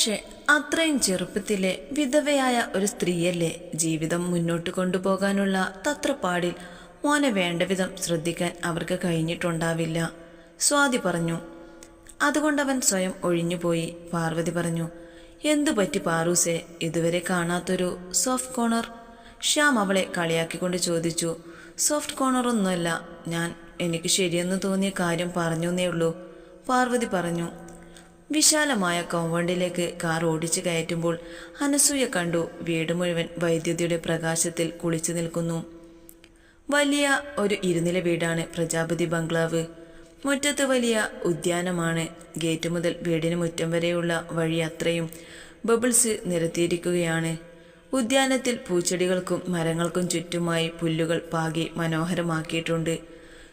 പക്ഷെ അത്രയും ചെറുപ്പത്തിലെ വിധവയായ ഒരു സ്ത്രീയല്ലേ ജീവിതം മുന്നോട്ട് കൊണ്ടുപോകാനുള്ള തത്രപ്പാടിൽ മോനെ വേണ്ട വിധം ശ്രദ്ധിക്കാൻ അവർക്ക് കഴിഞ്ഞിട്ടുണ്ടാവില്ല. സ്വാതി പറഞ്ഞു അതുകൊണ്ടവൻ സ്വയം ഒഴിഞ്ഞുപോയി പാർവതി പറഞ്ഞു. എന്തു പറ്റി പാറൂസെ? ഇതുവരെ കാണാത്തൊരു സോഫ്റ്റ് കോണർ ശ്യാം അവളെ കളിയാക്കിക്കൊണ്ട് ചോദിച്ചു. സോഫ്റ്റ് കോണറൊന്നുമല്ല ഞാൻ എനിക്ക് ശരിയെന്ന് തോന്നിയ കാര്യം പറഞ്ഞു എന്നേ ഉള്ളൂ പാർവതി പറഞ്ഞു. വിശാലമായ കോമ്പൗണ്ടിലേക്ക് കാർ ഓടിച്ചു കയറ്റുമ്പോൾ അനസൂയ കണ്ടു വീട് മുഴുവൻ വൈദ്യുതിയുടെ പ്രകാശത്തിൽ കുളിച്ചു നിൽക്കുന്നു. വലിയ ഒരു ഇരുനില വീടാണ് പ്രജാപതി ബംഗ്ലാവ്. മുറ്റത്ത് വലിയ ഉദ്യാനമാണ്. ഗേറ്റ് മുതൽ വീടിന് മുറ്റം വരെയുള്ള വഴി അത്രയും ബബിൾസ് നിരത്തിയിരിക്കുകയാണ്. ഉദ്യാനത്തിൽ പൂച്ചെടികൾക്കും മരങ്ങൾക്കും ചുറ്റുമായി പുല്ലുകൾ പാകി മനോഹരമാക്കിയിട്ടുണ്ട്.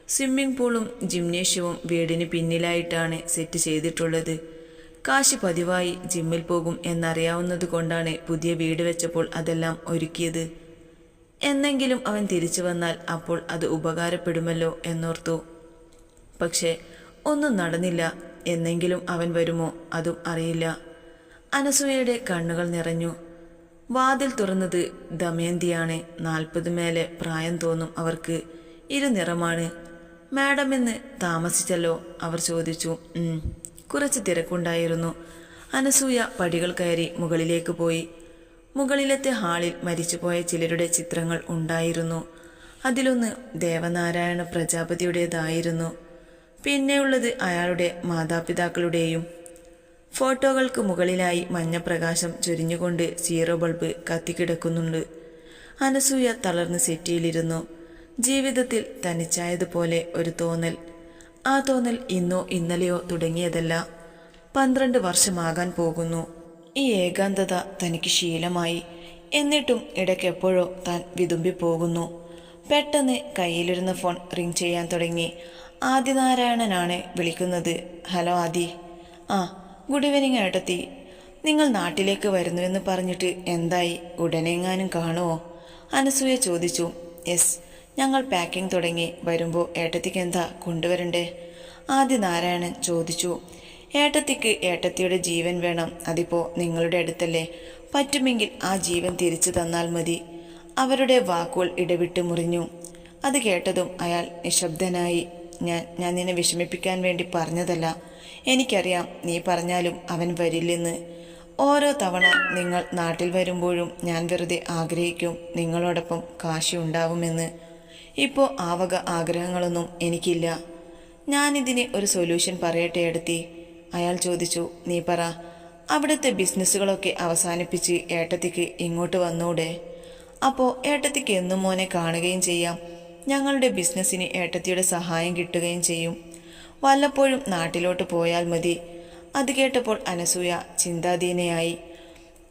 സ്വിമ്മിംഗ് പൂളും ജിംനേഷ്യവും വീടിന് പിന്നിലായിട്ടാണ് സെറ്റ് ചെയ്തിട്ടുള്ളത്. കാശി പതിവായി ജിമ്മിൽ പോകും എന്നറിയാവുന്നത് കൊണ്ടാണ് പുതിയ വീട് വെച്ചപ്പോൾ അതെല്ലാം ഒരുക്കിയത്. എന്നെങ്കിലും അവൻ തിരിച്ചു വന്നാൽ അപ്പോൾ അത് ഉപകാരപ്പെടുമല്ലോ എന്നോർത്തു. പക്ഷേ ഒന്നും നടന്നില്ല. എന്നെങ്കിലും അവൻ വരുമോ? അതും അറിയില്ല. അനസൂയയുടെ കണ്ണുകൾ നിറഞ്ഞു. വാതിൽ തുറന്നത് ദമയന്തിയാണ്. നാൽപ്പത് മേലെ പ്രായം തോന്നും അവർക്ക്. ഇരുനിറമാണ്. മാഡം താമസിച്ചല്ലോ? അവർ ചോദിച്ചു. കുറച്ച് തിരക്കുണ്ടായിരുന്നു. അനസൂയ പടികൾ കയറി മുകളിലേക്ക് പോയി. മുകളിലത്തെ ഹാളിൽ മരിച്ചുപോയ ചിലരുടെ ചിത്രങ്ങൾ ഉണ്ടായിരുന്നു. അതിലൊന്ന് ദേവനാരായണ പ്രജാപതിയുടേതായിരുന്നു. പിന്നെയുള്ളത് അയാളുടെ മാതാപിതാക്കളുടെയും. ഫോട്ടോകൾക്ക് മുകളിലായി മഞ്ഞപ്രകാശം ചൊരിഞ്ഞുകൊണ്ട് സീറോ ബൾബ് കത്തിക്കിടക്കുന്നുണ്ട്. അനസൂയ തളർന്ന് സെറ്റിയിലിരുന്നു. ജീവിതത്തിൽ തനിച്ചായതുപോലെ ഒരു തോന്നൽ ആ തോന്നൽ ഇന്നോ ഇന്നലെയോ തുടങ്ങിയതല്ല. പന്ത്രണ്ട് വർഷമാകാൻ പോകുന്നു. ഈ ഏകാന്തത തനിക്ക് ശീലമായി. എന്നിട്ടും ഇടയ്ക്കെപ്പോഴോ താൻ വിതുമ്പിപ്പോകുന്നു. പെട്ടെന്ന് കയ്യിലിരുന്ന ഫോൺ റിംഗ് ചെയ്യാൻ തുടങ്ങി. ആദിനാരായണനാണ് വിളിക്കുന്നത്. ഹലോ ആദി. ആ ഗുഡ് ഈവനിങ് ഏട്ടത്തി. നിങ്ങൾ നാട്ടിലേക്ക് വരുന്നുവെന്ന് പറഞ്ഞിട്ട് എന്തായി? ഉടനെങ്ങാനും കാണുമോ അനസൂയ ചോദിച്ചു. യെസ് ഞങ്ങൾ പാക്കിംഗ് തുടങ്ങി. വരുമ്പോൾ ഏട്ടത്തിക്ക് എന്താ കൊണ്ടുവരണ്ടേ? ആദിനാരായണൻ ചോദിച്ചു. ഏട്ടത്തിക്ക് ഏട്ടത്തിയുടെ ജീവൻ വേണം. അതിപ്പോൾ നിങ്ങളുടെ അടുത്തല്ലേ. പറ്റുമെങ്കിൽ ആ ജീവൻ തിരിച്ചു തന്നാൽ മതി. അവരുടെ വാക്കുകൾ ഇടവിട്ട് മുറിഞ്ഞു. അത് കേട്ടതും അയാൾ നിശബ്ദനായി. ഞാൻ ഞാൻ നിന്നെ വിഷമിപ്പിക്കാൻ വേണ്ടി പറഞ്ഞതല്ല. എനിക്കറിയാം നീ പറഞ്ഞാലും അവൻ വരില്ലെന്ന്. ഓരോ തവണ നിങ്ങൾ നാട്ടിൽ വരുമ്പോഴും ഞാൻ വെറുതെ ആഗ്രഹിക്കും നിങ്ങളോടൊപ്പം കാശി ഉണ്ടാവുമെന്ന്. ഇപ്പോൾ ആവക ആഗ്രഹങ്ങളൊന്നും എനിക്കില്ല. ഞാനിതിന് ഒരു സൊല്യൂഷൻ പറയട്ടെ എടുത്തി. അയാൾ ചോദിച്ചു നീ പറ അവിടുത്തെ ബിസിനസ്സുകളൊക്കെ അവസാനിപ്പിച്ച് ഏട്ടത്തിക്ക് ഇങ്ങോട്ട് വന്നൂടെ? അപ്പോൾ ഏട്ടത്തിക്ക് എന്നും മോനെ കാണുകയും ചെയ്യാം. ഞങ്ങളുടെ ബിസിനസ്സിന് ഏട്ടത്തിയുടെ സഹായം കിട്ടുകയും ചെയ്യും. വല്ലപ്പോഴും നാട്ടിലോട്ട് പോയാൽ മതി. അത് കേട്ടപ്പോൾ അനസൂയ ചിന്താധീനയായി.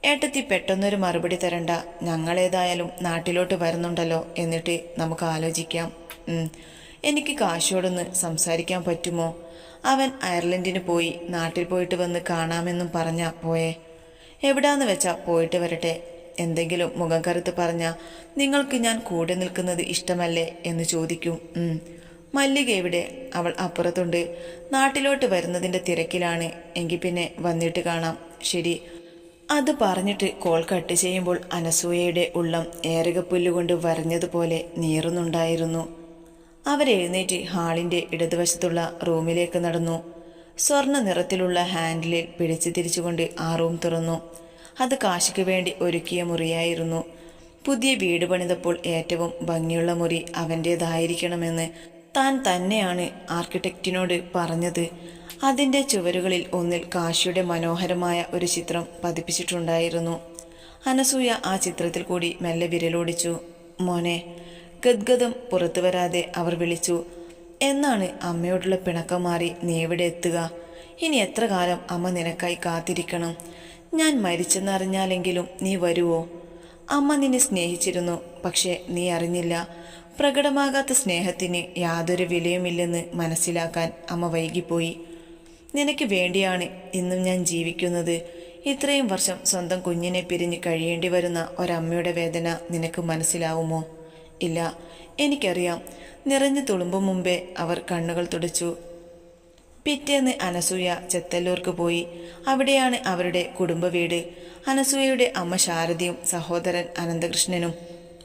ഏട്ടത്തി പെട്ടെന്നൊരു മറുപടി തരണ്ട. ഞങ്ങളേതായാലും നാട്ടിലോട്ട് വരുന്നുണ്ടല്ലോ എന്നിട്ട് നമുക്ക് ആലോചിക്കാം. എനിക്ക് കാശോടൊന്ന് സംസാരിക്കാൻ പറ്റുമോ? അവൻ അയർലൻഡിന് പോയി നാട്ടിൽ പോയിട്ട് വന്ന് കാണാമെന്നും പറഞ്ഞ പോയെ. എവിടാന്ന് വെച്ചാ പോയിട്ട് വരട്ടെ. എന്തെങ്കിലും മുഖം കറുത്ത് പറഞ്ഞ നിങ്ങൾക്ക് ഞാൻ കൂടെ നിൽക്കുന്നത് ഇഷ്ടമല്ലേ? എന്ന് ചോദിക്കും. മല്ലിക എവിടെ അവൾ അപ്പുറത്തുണ്ട്. നാട്ടിലോട്ട് വരുന്നതിന്റെ തിരക്കിലാണ്. എങ്കിൽ പിന്നെ വന്നിട്ട് കാണാം. ശരി അത് പറഞ്ഞിട്ട് കോൾ കട്ട് ചെയ്യുമ്പോൾ അനസൂയയുടെ ഉള്ളം ഏറകപ്പുല്ലുകൊണ്ട് വരഞ്ഞതുപോലെ നീറുന്നുണ്ടായിരുന്നു. അവരെഴുന്നേറ്റ് ഹാളിന്റെ ഇടതുവശത്തുള്ള റൂമിലേക്ക് നടന്നു. സ്വർണ നിറത്തിലുള്ള ഹാൻഡിലിൽ പിടിച്ചു തിരിച്ചുകൊണ്ട് ആ റൂം തുറന്നു. അത് കാശിക്ക് വേണ്ടി ഒരുക്കിയ മുറിയായിരുന്നു. പുതിയ വീട് പണിതപ്പോൾ ഏറ്റവും ഭംഗിയുള്ള മുറി അവന്റേതായിരിക്കണമെന്ന് താൻ തന്നെയാണ് ആർക്കിടെക്റ്റിനോട് പറഞ്ഞത്. അതിന്റെ ചുവരുകളിൽ ഒന്നിൽ കാശിയുടെ മനോഹരമായ ഒരു ചിത്രം പതിപ്പിച്ചിട്ടുണ്ടായിരുന്നു. അനസൂയ ആ ചിത്രത്തിൽ കൂടി മെല്ലെ വിരലോടിച്ചു. മോനെ ഗദ്ഗതം പുറത്തു വരാതെ അവർ വിളിച്ചു. എന്നാണ് അമ്മയോടുള്ള പിണക്കം മാറി നീ എവിടെ എത്തുക? ഇനി എത്ര കാലം അമ്മ നിനക്കായി കാത്തിരിക്കണം? ഞാൻ മരിച്ചെന്നറിഞ്ഞാലെങ്കിലും നീ വരുവോ? അമ്മ നിന്നെ സ്നേഹിച്ചിരുന്നു പക്ഷേ നീ അറിഞ്ഞില്ല. പ്രകടമാകാത്ത സ്നേഹത്തിന് യാതൊരു വിലയുമില്ലെന്ന് മനസ്സിലാക്കാൻ അമ്മ വൈകിപ്പോയി. നിനക്ക് വേണ്ടിയാണ് ഇന്നും ഞാൻ ജീവിക്കുന്നത്. ഇത്രയും വർഷം സ്വന്തം കുഞ്ഞിനെ പിരിഞ്ഞ് കഴിയേണ്ടി വരുന്ന ഒരമ്മയുടെ വേദന നിനക്ക് മനസ്സിലാവുമോ? ഇല്ല. എനിക്കറിയാം. നിറഞ്ഞു തുളുമ്പും മുമ്പേ അവർ കണ്ണുകൾ തുടച്ചു. പിറ്റേന്ന് അനസൂയ ചെത്തല്ലൂർക്ക് പോയി. അവിടെയാണ് അവരുടെ കുടുംബ വീട് അനസൂയയുടെ അമ്മ ശാരദയും സഹോദരൻ അനന്തകൃഷ്ണനും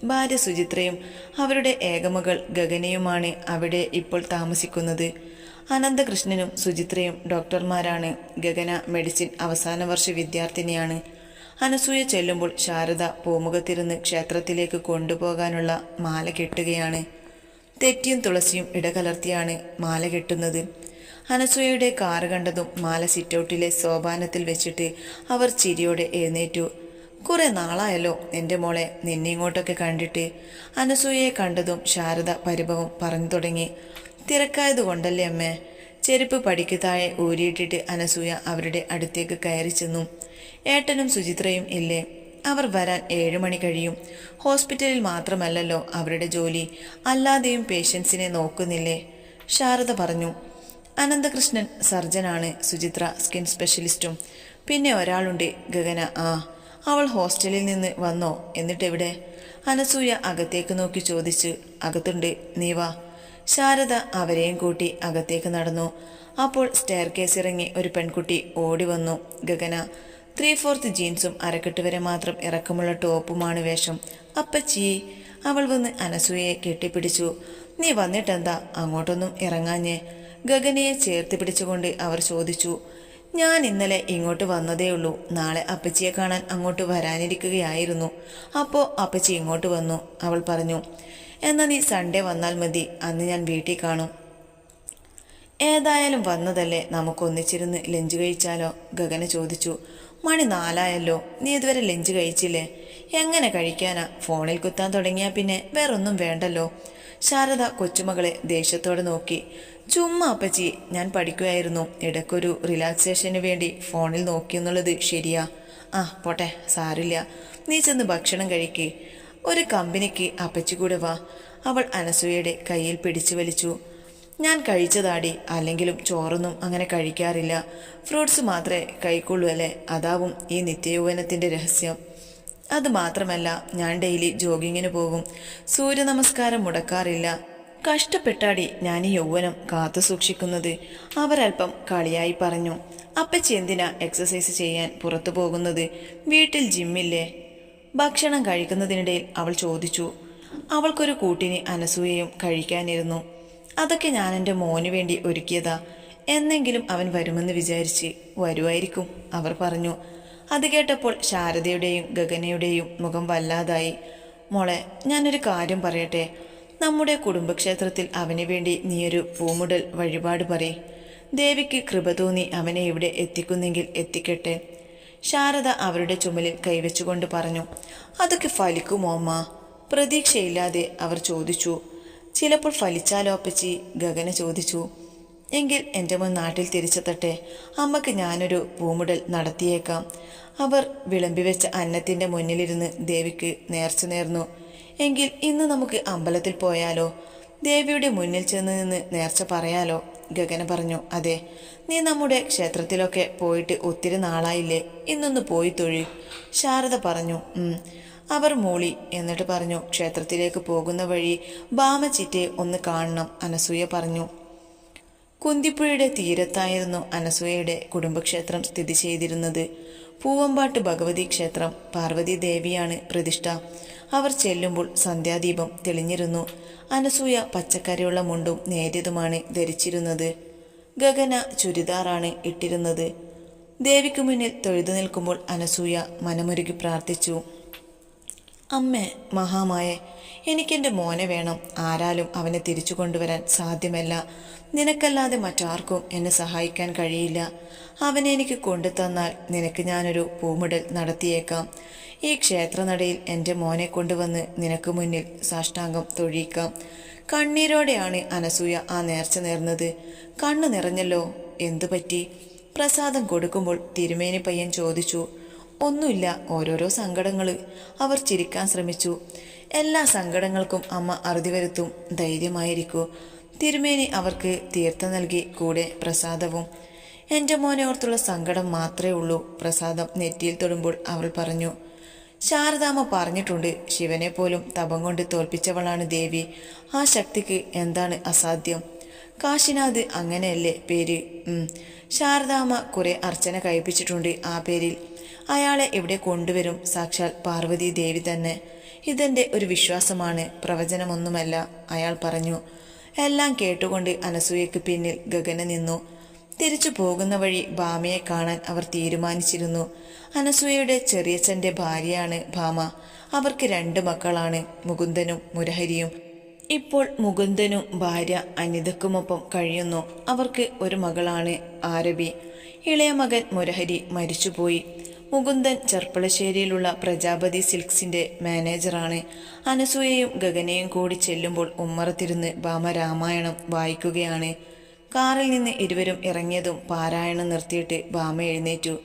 ഭാര്യ സുചിത്രയും അവരുടെ ഏകമകൾ ഗഗനയുമാണ് അവിടെ ഇപ്പോൾ താമസിക്കുന്നത്. അനന്തകൃഷ്ണനും സുചിത്രയും ഡോക്ടർമാരാണ്. ഗഗന മെഡിസിൻ അവസാന വർഷ വിദ്യാർത്ഥിനിയാണ്. അനസൂയ ചെല്ലുമ്പോൾ ശാരദ പൂമുഖത്തിരുന്ന് ക്ഷേത്രത്തിലേക്ക് കൊണ്ടുപോകാനുള്ള മാല കെട്ടുകയാണ്. തെറ്റിയും തുളസിയും ഇടകലർത്തിയാണ് മാല കെട്ടുന്നത്. അനസൂയയുടെ കാറ് കണ്ടതും മാല സിറ്റൗട്ടിലെ സോപാനത്തിൽ വെച്ചിട്ട് അവർ ചിരിയോടെ എഴുന്നേറ്റു. കുറെ നാളായല്ലോ എന്റെ മോളെ നിന്നെ ഇങ്ങോട്ടൊക്കെ കണ്ടിട്ട്. അനസൂയയെ കണ്ടതും ശാരദ പരിഭവം പറഞ്ഞു തുടങ്ങി. തിരക്കായതുകൊണ്ടല്ലേ അമ്മേ? ചെരുപ്പ് പടിക്ക് താഴെ ഊരിയിട്ടിട്ട് അനസൂയ അവരുടെ അടുത്തേക്ക് കയറി ചെന്നു. ഏട്ടനും സുചിത്രയും ഇല്ലേ? അവർ വരാൻ ഏഴു മണി കഴിയും. ഹോസ്പിറ്റലിൽ മാത്രമല്ലല്ലോ അവരുടെ ജോലി. അല്ലാതെയും പേഷ്യൻസിനെ നോക്കുന്നില്ലേ? ശാരദ പറഞ്ഞു. അനന്തകൃഷ്ണൻ സർജനാണ് സുചിത്ര സ്കിൻ സ്പെഷ്യലിസ്റ്റും. പിന്നെ ഒരാളുണ്ട് ഗഗന. ആ അവൾ ഹോസ്റ്റലിൽ നിന്ന് വന്നോ? എന്നിട്ടെവിടെ? അനസൂയ അകത്തേക്ക് നോക്കി ചോദിച്ച് അകത്തുണ്ട്. നീ വാ. ശാരദ അവരെയും കൂട്ടി അകത്തേക്ക് നടന്നു. അപ്പോൾ സ്റ്റെയർ കേസ് ഇറങ്ങി ഒരു പെൺകുട്ടി ഓടി വന്നു. ഗഗന ത്രീ ഫോർത്ത് ജീൻസും അരക്കെട്ട് വരെ മാത്രം ഇറക്കമുള്ള ടോപ്പുമാണ് വേഷം. അപ്പച്ചി അവൾ വന്ന് അനസൂയയെ കെട്ടിപ്പിടിച്ചു. നീ വന്നിട്ടെന്താ? അങ്ങോട്ടൊന്നും ഇറങ്ങാഞ്ഞേ? ഗഗനയെ ചേർത്ത് പിടിച്ചുകൊണ്ട് അവർ ചോദിച്ചു. ഞാൻ ഇന്നലെ ഇങ്ങോട്ട് വന്നതേ ഉള്ളൂ. നാളെ അപ്പച്ചിയെ കാണാൻ അങ്ങോട്ട് വരാനിരിക്കുകയായിരുന്നു. അപ്പോൾ അപ്പച്ചി ഇങ്ങോട്ട് വന്നു അവൾ പറഞ്ഞു. എന്നാ നീ സൺഡേ വന്നാൽ മതി. അന്ന് ഞാൻ വീട്ടിൽ കാണും. ഏതായാലും വന്നതല്ലേ? നമുക്കൊന്നിച്ചിരുന്ന് ലഞ്ച് കഴിച്ചാലോ? ഗഗന ചോദിച്ചു. മണി നാലായല്ലോ. നീ ഇതുവരെ ലഞ്ച് കഴിച്ചില്ലേ? എങ്ങനെ കഴിക്കാനാ? ഫോണിൽ കുത്താൻ തുടങ്ങിയാൽ പിന്നെ വേറൊന്നും വേണ്ടല്ലോ. ശാരദ കൊച്ചുമകളെ ദേഷ്യത്തോടെ നോക്കി. ചുമ്മാ അപ്പച്ചി ഞാൻ പഠിക്കുമായിരുന്നു ഇടയ്ക്കൊരു റിലാക്സേഷന് വേണ്ടി ഫോണിൽ നോക്കിയെന്നുള്ളത് ശരിയാ. ആ പോട്ടെ സാരില്ല. നീ ചെന്ന് ഭക്ഷണം കഴിക്കേ. ഒരു കമ്പനിക്ക് അപ്പച്ചി കൂടെ വാ. അവൾ അനസൂയയുടെ കയ്യിൽ പിടിച്ചു വലിച്ചു. ഞാൻ കഴിച്ചതാടി. അല്ലെങ്കിലും ചോറൊന്നും അങ്ങനെ കഴിക്കാറില്ല. ഫ്രൂട്ട്സ് മാത്രമേ കഴിക്കുള്ളൂ അല്ലേ? അതാവും ഈ നിത്യയൗവനത്തിന്റെ രഹസ്യം. അത് മാത്രമല്ല ഞാൻ ഡെയിലി ജോഗിങ്ങിന് പോകും. സൂര്യ നമസ്കാരം മുടക്കാറില്ല. കഷ്ടപ്പെട്ടാടി ഞാൻ ഈ യൗവനം കാത്തു സൂക്ഷിക്കുന്നത്. അവരൽപ്പം കളിയായി പറഞ്ഞു. അപ്പച്ചി എന്തിനാ എക്സസൈസ് ചെയ്യാൻ പുറത്തു പോകുന്നത്? വീട്ടിൽ ജിമ്മില്ലേ ഭക്ഷണം കഴിക്കുന്നതിനിടയിൽ അവൾ ചോദിച്ചു അവൾക്കൊരു കൂട്ടിനെ അനസൂയയും കഴിക്കാനിരുന്നു. അതൊക്കെ ഞാൻ എന്റെ മോന് വേണ്ടി ഒരുക്കിയതാ. എന്നെങ്കിലും അവൻ വരുമെന്ന് വിചാരിച്ച് വരുമായിരിക്കും അവർ പറഞ്ഞു. അത് കേട്ടപ്പോൾ ശാരദയുടെയും ഗഗനയുടെയും മുഖം വല്ലാതായി. മോളെ ഞാനൊരു കാര്യം പറയട്ടെ. നമ്മുടെ കുടുംബക്ഷേത്രത്തിൽ അവന് വേണ്ടി നീയൊരു പൂമുടൽ വഴിപാട് പറയേ. ദേവിക്ക് കൃപ തോന്നി അവനെ ഇവിടെ എത്തിക്കുന്നെങ്കിൽ എത്തിക്കട്ടെ. ശാരദ അവരുടെ ചുമലിൽ കൈവച്ചുകൊണ്ട് പറഞ്ഞു അതൊക്കെ ഫലിക്കുമോ അമ്മ? പ്രതീക്ഷയില്ലാതെ അവർ ചോദിച്ചു. ചിലപ്പോൾ ഫലിച്ചാലോ അപ്പച്ചി? ഗഗന ചോദിച്ചു. എങ്കിൽ എന്റെ മുൻ നാട്ടിൽ തിരിച്ചെത്തട്ടെ. അമ്മയ്ക്ക് ഞാനൊരു പൂമുടൽ നടത്തിയേക്കാം. അവർ വിളമ്പി വെച്ച അന്നത്തിന്റെ മുന്നിലിരുന്ന് ദേവിക്ക് നേർച്ച നേർന്നു. എങ്കിൽ ഇന്ന് നമുക്ക് അമ്പലത്തിൽ പോയാലോ? ദേവിയുടെ മുന്നിൽ ചെന്ന് നിന്ന് നേർച്ച പറയാലോ? ഗഗന പറഞ്ഞു അതെ നീ നമ്മുടെ ക്ഷേത്രത്തിലൊക്കെ പോയിട്ട് ഒത്തിരി നാളായില്ലേ ഇന്നൊന്ന് പോയി തൊഴി. ശാരദ പറഞ്ഞു. അവർ മൂളി എന്നിട്ട് പറഞ്ഞു ക്ഷേത്രത്തിലേക്ക് പോകുന്ന വഴി ബാമച്ചിറ്റെ ഒന്ന് കാണണം അനസൂയ പറഞ്ഞു. കുന്തിപ്പുഴയുടെ തീരത്തായിരുന്നു അനസൂയയുടെ കുടുംബക്ഷേത്രം സ്ഥിതി ചെയ്തിരുന്നത്. പൂവമ്പാട്ട് ഭഗവതി ക്ഷേത്രം പാർവതി ദേവിയാണ് പ്രതിഷ്ഠ. അവർ ചെല്ലുമ്പോൾ സന്ധ്യാദീപം തെളിഞ്ഞിരുന്നു. അനസൂയ പച്ചക്കറിയുള്ള മുണ്ടും നേരിയതുമാണ് ധരിച്ചിരുന്നത്. ഗഗന ചുരിദാറാണ് ഇട്ടിരുന്നത്. ദേവിക്ക് മുന്നിൽ തൊഴുതു നിൽക്കുമ്പോൾ അനസൂയ മനമുരുകി പ്രാർത്ഥിച്ചു. അമ്മേ മഹാമായെ എനിക്കെന്റെ മോനെ വേണം. ആരാലും അവനെ തിരിച്ചു കൊണ്ടുവരാൻ സാധ്യമല്ല. നിനക്കല്ലാതെ മറ്റാർക്കും എന്നെ സഹായിക്കാൻ കഴിയില്ല. അവനെ എനിക്ക് കൊണ്ടുതന്നാൽ നിനക്ക് ഞാനൊരു പൂമിടൽ നടത്തിയേക്കാം. ഈ ക്ഷേത്രനടയിൽ എന്റെ മോനെ കൊണ്ടുവന്ന് നിനക്ക് മുന്നിൽ സാഷ്ടാംഗം തൊഴിയിക്കാം. കണ്ണീരോടെയാണ് അനസൂയ ആ നേർച്ച നേർന്നത്. കണ്ണു നിറഞ്ഞല്ലോ എന്തു പറ്റി? പ്രസാദം കൊടുക്കുമ്പോൾ തിരുമേനി പയ്യൻ ചോദിച്ചു ഒന്നുമില്ല ഓരോരോ സങ്കടങ്ങൾ അവർ ചിരിക്കാൻ ശ്രമിച്ചു. എല്ലാ സങ്കടങ്ങൾക്കും അമ്മ അറുതി വരുത്തും. ധൈര്യമായിരിക്കൂ. തിരുമേനി അവർക്ക് തീർത്ഥം നൽകി കൂടെ പ്രസാദവും. എന്റെ മോനെ ഓർത്തുള്ള സങ്കടം മാത്രമേ ഉള്ളൂ പ്രസാദം നെറ്റിയിൽ തൊടുമ്പോൾ അവൾ പറഞ്ഞു. ശാരദാമ്മ പറഞ്ഞിട്ടുണ്ട് ശിവനെ പോലും തപം കൊണ്ട് തോൽപ്പിച്ചവളാണ് ദേവി. ആ ശക്തിക്ക് എന്താണ് അസാധ്യം? കാശിനാഥ് അങ്ങനെയല്ലേ പേര്? ഉം. ശാരദാമ്മ കുറെ അർച്ചന കഴിപ്പിച്ചിട്ടുണ്ട് ആ പേരിൽ. അയാളെ ഇവിടെ കൊണ്ടുവരും? സാക്ഷാൽ പാർവതി ദേവി തന്നെ. ഇതെന്റെ ഒരു വിശ്വാസമാണ് പ്രവചനമൊന്നുമല്ല അയാൾ പറഞ്ഞു. എല്ലാം കേട്ടുകൊണ്ട് അനസൂയക്ക് പിന്നിൽ ഗഗന നിന്നു. തിരിച്ചു പോകുന്ന വഴി ഭാമയെ കാണാൻ അവർ തീരുമാനിച്ചിരുന്നു. അനസൂയയുടെ ചെറിയച്ഛന്റെ ഭാര്യയാണ് ഭാമ. അവർക്ക് രണ്ട് മക്കളാണ് മുകുന്ദനും മുരഹരിയും. ഇപ്പോൾ മുകുന്ദനും ഭാര്യ അനിതക്കുമൊപ്പം കഴിയുന്നു. അവർക്ക് ഒരു മകളാണ് ആരബി. ഇളയ മകൻ മുരഹരി മരിച്ചുപോയി. മുകുന്ദൻ ചെർപ്പളശ്ശേരിയിലുള്ള പ്രജാപതി സിൽക്സിന്റെ മാനേജറാണ്. അനസൂയയും ഗഗനയും കൂടി ചെല്ലുമ്പോൾ ഉമ്മറത്തിരുന്ന് ഭാമ രാമായണം വായിക്കുകയാണ്. കാറിൽ നിന്ന് ഇരുവരും ഇറങ്ങിയതും പാരായണം നിർത്തിയിട്ട് ഭാമ എഴുന്നേറ്റു.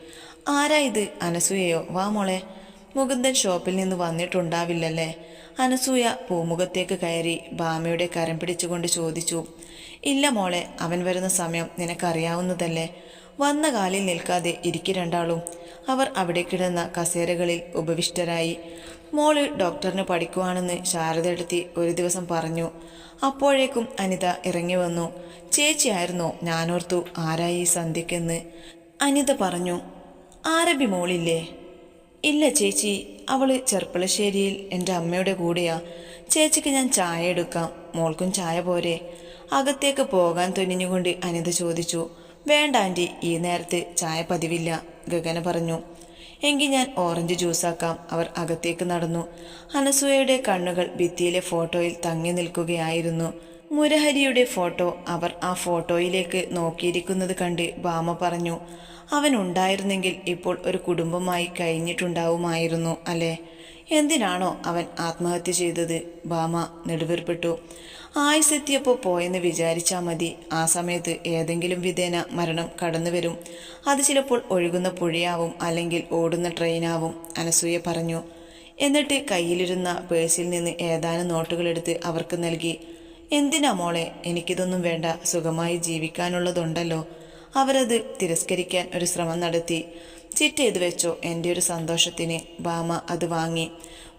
ആരാ ഇത്? അനസൂയയോ? വാ മോളെ. മുകുന്ദൻ ഷോപ്പിൽ നിന്ന് വന്നിട്ടുണ്ടാവില്ലല്ലേ? അനസൂയ പൂമുഖത്തേക്ക് കയറി ഭാമയുടെ കരം പിടിച്ചുകൊണ്ട് ചോദിച്ചു. ഇല്ല മോളെ അവൻ വരുന്ന സമയം നിനക്കറിയാവുന്നതല്ലേ. വന്ന കാലിൽ നിൽക്കാതെ ഇരിക്കു രണ്ടാളും. അവർ അവിടെ കിടന്ന കസേരകളിൽ ഉപവിഷ്ടരായി. മോൾ ഡോക്ടറിന് പഠിക്കുവാണെന്ന് ശാരദയെടുത്തി ഒരു ദിവസം പറഞ്ഞു. അപ്പോഴേക്കും അനിത ഇറങ്ങി വന്നു. ചേച്ചിയായിരുന്നോ ഞാനോർത്തു. ആരായി സന്ധ്യക്കെന്ന്? അനിത പറഞ്ഞു. ആരബി മോളില്ലേ? ഇല്ല ചേച്ചി. അവൾ ചെർപ്പളശ്ശേരിയിൽ എന്റെ അമ്മയുടെ കൂടെയാ. ചേച്ചിക്ക് ഞാൻ ചായ എടുക്കാം. മോൾക്കും ചായ പോരെ. അകത്തേക്ക് പോകാൻ തുനിഞ്ഞുകൊണ്ട് അനിത ചോദിച്ചു. വേണ്ട ആന്റി ഈ നേരത്ത് ചായ പതിവില്ല. ഗഗന പറഞ്ഞു എങ്കിൽ ഞാൻ ഓറഞ്ച് ജ്യൂസാക്കാം. അവർ അകത്തേക്ക് നടന്നു. അനസൂയയുടെ കണ്ണുകൾ ഭിത്തിയിലെ ഫോട്ടോയിൽ തങ്ങി നിൽക്കുകയായിരുന്നു. മുരഹരിയുടെ ഫോട്ടോ അവർ ആ ഫോട്ടോയിലേക്ക് നോക്കിയിരിക്കുന്നത് കണ്ട് ബാമ പറഞ്ഞു അവൻ ഉണ്ടായിരുന്നെങ്കിൽ ഇപ്പോൾ ഒരു കുടുംബമായി കഴിഞ്ഞിട്ടുണ്ടാവുമായിരുന്നു അല്ലേ? എന്തിനാണോ അവൻ ആത്മഹത്യ ചെയ്തത്? ഭാമ നെടുവേർപ്പെട്ടു. ആയുസെത്തിയപ്പോൾ പോയെന്ന് വിചാരിച്ചാൽ മതി. ആ സമയത്ത് ഏതെങ്കിലും വിധേന മരണം കടന്നു വരും. അത് ചിലപ്പോൾ ഒഴുകുന്ന പുഴയാവും അല്ലെങ്കിൽ ഓടുന്ന ട്രെയിനാവും അനസൂയ പറഞ്ഞു. എന്നിട്ട് കയ്യിലിരുന്ന പേഴ്സിൽ നിന്ന് ഏതാനും നോട്ടുകളെടുത്ത് അവർക്ക് നൽകി. എന്തിനാ മോളെ എനിക്കിതൊന്നും വേണ്ട. സുഖമായി ജീവിക്കാനുള്ളതുണ്ടല്ലോ. അവരത് തിരസ്കരിക്കാൻ ഒരു ശ്രമം നടത്തി. ചിറ്റ് ചെയ്തു വെച്ചോ. എന്റെ ഒരു സന്തോഷത്തിന് ബാമ അത് വാങ്ങി.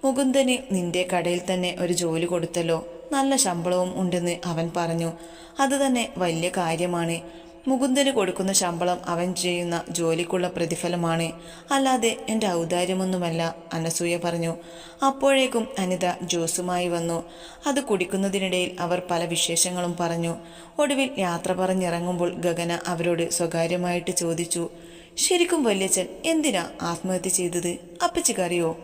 മുകുന്ദന് നിന്റെ കടയിൽ തന്നെ ഒരു ജോലി കൊടുത്തല്ലോ. നല്ല ശമ്പളവും ഉണ്ടെന്ന് അവൻ പറഞ്ഞു. അത് തന്നെ വലിയ കാര്യമാണ്. മുകുന്ദന് കൊടുക്കുന്ന ശമ്പളം അവൻ ചെയ്യുന്ന ജോലിക്കുള്ള പ്രതിഫലമാണ്. അല്ലാതെ എന്റെ ഔദാര്യമൊന്നുമല്ല അനസൂയ പറഞ്ഞു. അപ്പോഴേക്കും അനിത ജ്യൂസുമായി വന്നു. അത് കുടിക്കുന്നതിനിടയിൽ അവർ പല വിശേഷങ്ങളും പറഞ്ഞു. ഒടുവിൽ യാത്ര പറഞ്ഞിറങ്ങുമ്പോൾ ഗഗന അവരോട് സ്വകാര്യമായിട്ട് ചോദിച്ചു ശരിക്കും വല്യച്ഛൻ എന്തിനാ ആത്മഹത്യ ചെയ്തത്? അപ്പച്ചിക്കറിയോ